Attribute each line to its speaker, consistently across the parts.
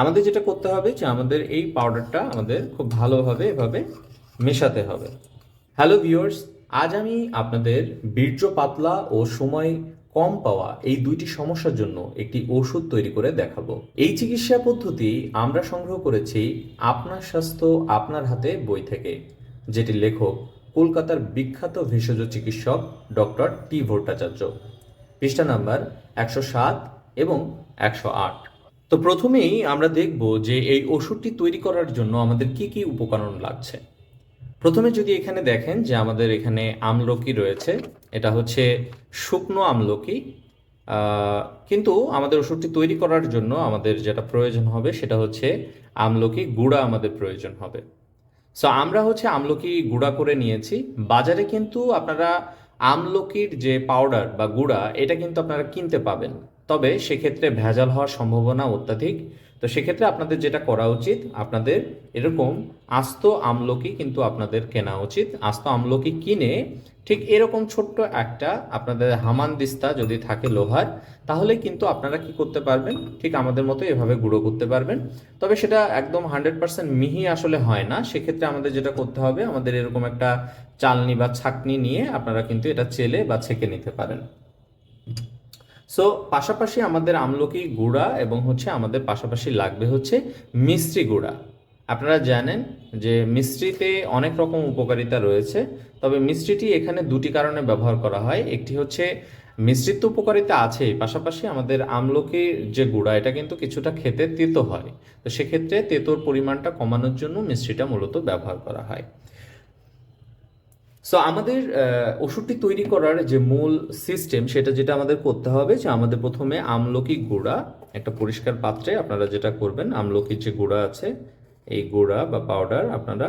Speaker 1: আমাদের যেটা করতে হবে যে আমাদের এই পাউডারটা আমাদের খুব ভালোভাবে এভাবে মেশাতে হবে। হ্যালো ভিউয়ার্স আজ আমি আপনাদের বীর্য পাতলা ও সময় কম পাওয়া এই দুইটি সমস্যার জন্য একটি ওষুধ তৈরি করে দেখাবো। এই চিকিৎসা পদ্ধতি আমরা সংগ্রহ করেছি আপনার স্বাস্থ্য আপনার হাতে বই থেকে, যেটি লেখক কলকাতার বিখ্যাত ভেষজ চিকিৎসক ডক্টর টি ভট্টাচার্য। পৃষ্ঠা নাম্বার একশো সাত এবং একশো আট। তো প্রথমেই আমরা দেখব যে এই ওষুধটি তৈরি করার জন্য আমাদের কি কি উপকরণ লাগছে। প্রথমে যদি এখানে দেখেন যে আমাদের এখানে আমলকি রয়েছে, এটা হচ্ছে শুকনো আমলকি। কিন্তু আমাদের ওষুধটি তৈরি করার জন্য আমাদের যেটা প্রয়োজন হবে সেটা হচ্ছে আমলকি গুঁড়া আমাদের প্রয়োজন হবে। সো আমরা হচ্ছে আমলকি গুঁড়া করে নিয়েছি। বাজারে কিন্তু আপনারা আমলকির যে পাউডার বা গুঁড়া, এটা কিন্তু আপনারা কিনতে পাবেন। তবে সেক্ষেত্রে ভেজাল হওয়ার সম্ভাবনা অত্যাধিক। তো সেক্ষেত্রে আপনাদের যেটা করা উচিত, আপনাদের এরকম আস্ত আমলকি কিন্তু আপনাদের কেনা উচিত। আস্ত আমলকি কিনে ঠিক এরকম ছোট্ট একটা আপনাদের হামান দিস্তা যদি থাকে লোহার, তাহলে কিন্তু আপনারা কি করতে পারবেন? ঠিক আমাদের মতো এভাবে গুঁড়ো করতে পারবেন। তবে সেটা একদম হান্ড্রেড পার্সেন্ট মিহি আসলে হয় না। সেক্ষেত্রে আমাদের যেটা করতে হবে, আমাদের এরকম একটা চালনি বা ছাকনি নিয়ে আপনারা কিন্তু এটা চেলে বা ছেঁকে নিতে পারেন। সো পাশাপাশি আমাদের আমলকি গুঁড়া এবং হচ্ছে আমাদের পাশাপাশি লাগবে হচ্ছে মিষ্টি গুঁড়া। আপনারা জানেন যে মিষ্টিতে অনেক রকম উপকারিতা রয়েছে, তবে মিষ্টিটি এখানে দুটি কারণে ব্যবহার করা হয়। একটি হচ্ছে মিষ্টির তো উপকারিতা আছেই, পাশাপাশি আমাদের আমলকির যে গুঁড়া, এটা কিন্তু কিছুটা খেতে তেতো হয়। তো সেক্ষেত্রে তেতোর পরিমাণটা কমানোর জন্য মিষ্টিটা মূলত ব্যবহার করা হয়। সো আমাদের ওষুধটি তৈরি করার যে মূল সিস্টেম সেটা যেটা আমাদের করতে হবে যে আমাদের প্রথমে আমলকি গুঁড়া, একটা পরিষ্কার পাত্রে আপনারা যেটা করবেন, আমলকির যে গুঁড়া আছে, এই গুঁড়া বা পাউডার আপনারা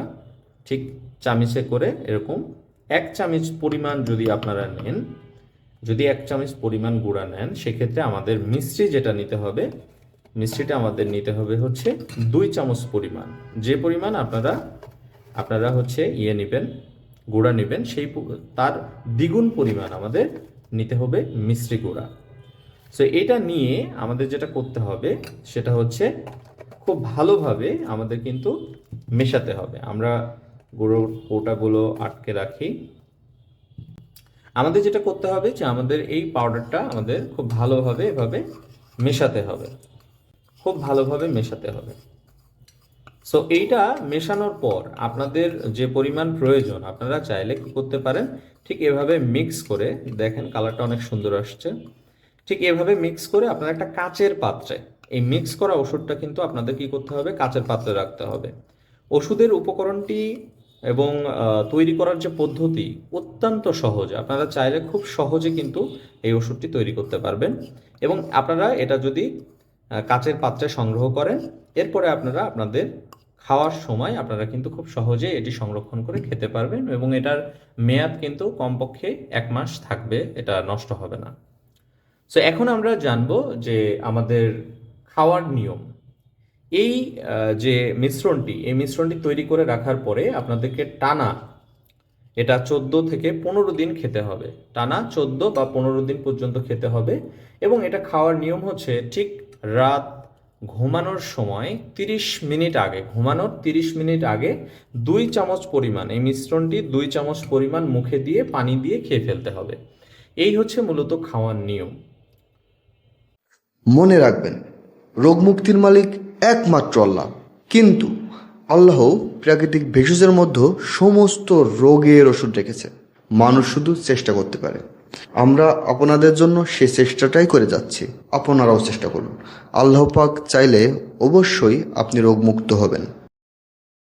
Speaker 1: ঠিক চামিচে করে এরকম এক চামচ পরিমাণ যদি আপনারা নেন, যদি এক চামচ পরিমাণ গুঁড়া নেন, সেক্ষেত্রে আমাদের মিষ্টি যেটা নিতে হবে, মিষ্টিটা আমাদের নিতে হবে হচ্ছে দুই চামচ পরিমাণ। যে পরিমাণ আপনারা আপনারা হচ্ছে ইয়ে নেবেন গুঁড়া নেবেন, সেই তার দ্বিগুণ পরিমাণ আমাদের নিতে হবে মিষ্টি গুঁড়া। সো এটা নিয়ে আমাদের যেটা করতে হবে, সেটা হচ্ছে খুব ভালোভাবে আমাদের কিন্তু মেশাতে হবে। আমরা গুঁড়োর কৌটাগুলো আটকে রাখি। আমাদের যেটা করতে হবে যে, আমাদের এই পাউডারটা আমাদের খুব ভালোভাবে এভাবে মেশাতে হবে। খুব ভালোভাবে মেশাতে হবে। সো এইটা মেশানোর পর আপনাদের যে পরিমাণ প্রয়োজন, আপনারা চাইলে কি করতে পারেন? ঠিক এভাবে মিক্স করে দেখেন কালারটা অনেক সুন্দর আসছে। ঠিক এভাবে মিক্স করে আপনারা একটা কাচের পাত্রে, এই মিক্স করা ওষুধটা কিন্তু আপনাদের কি করতে হবে? কাচের পাত্রে রাখতে হবে। ওষুধের উপকরণটি এবং তৈরি করার যে পদ্ধতি অত্যন্ত সহজ। আপনারা চাইলে খুব সহজে কিন্তু এই ওষুধটি তৈরি করতে পারবেন। এবং আপনারা এটা যদি কাচের পাত্রে সংগ্রহ করেন, এরপরে আপনারা আপনাদের খাওয়ার সময় আপনারা কিন্তু খুব সহজে এটি সংরক্ষণ করে খেতে পারবেন এবং এটার মেয়াদ কিন্তু কমপক্ষে এক মাস থাকবে, এটা নষ্ট হবে না। সো এখন আমরা জানব যে আমাদের খাওয়ার নিয়ম। এই যে মিশ্রণটি, এই মিশ্রণটি তৈরি করে রাখার পরে আপনাদেরকে টানা, এটা চোদ্দ থেকে পনেরো দিন খেতে হবে। টানা চোদ্দ বা পনেরো দিন পর্যন্ত খেতে হবে এবং এটা খাওয়ার নিয়ম হচ্ছে ঠিক রাত ঘুমানোর সময় তিরিশ মিনিট আগে, ঘুমানোর তিরিশ মিনিট আগে দুই চামচ পরিমাণ, এই মিশ্রণটি দুই চামচ পরিমাণ মুখে দিয়ে পানি দিয়ে খেয়ে ফেলতে হবে। এই হচ্ছে মূলত খাওয়ার নিয়ম।
Speaker 2: মনে রাখবেন, রোগ মুক্তির মালিক একমাত্র আল্লাহ। কিন্তু আল্লাহ প্রাকৃতিক ভেষজের মধ্যে সমস্ত রোগের ওষুধ রেখেছে। মানুষ শুধু চেষ্টা করতে পারে। আমরা আপনাদের জন্য সে চেষ্টাটাই করে যাচ্ছি। আপনারাও চেষ্টা করুন। আল্লাহ পাক চাইলে অবশ্যই আপনি রোগমুক্ত হবেন।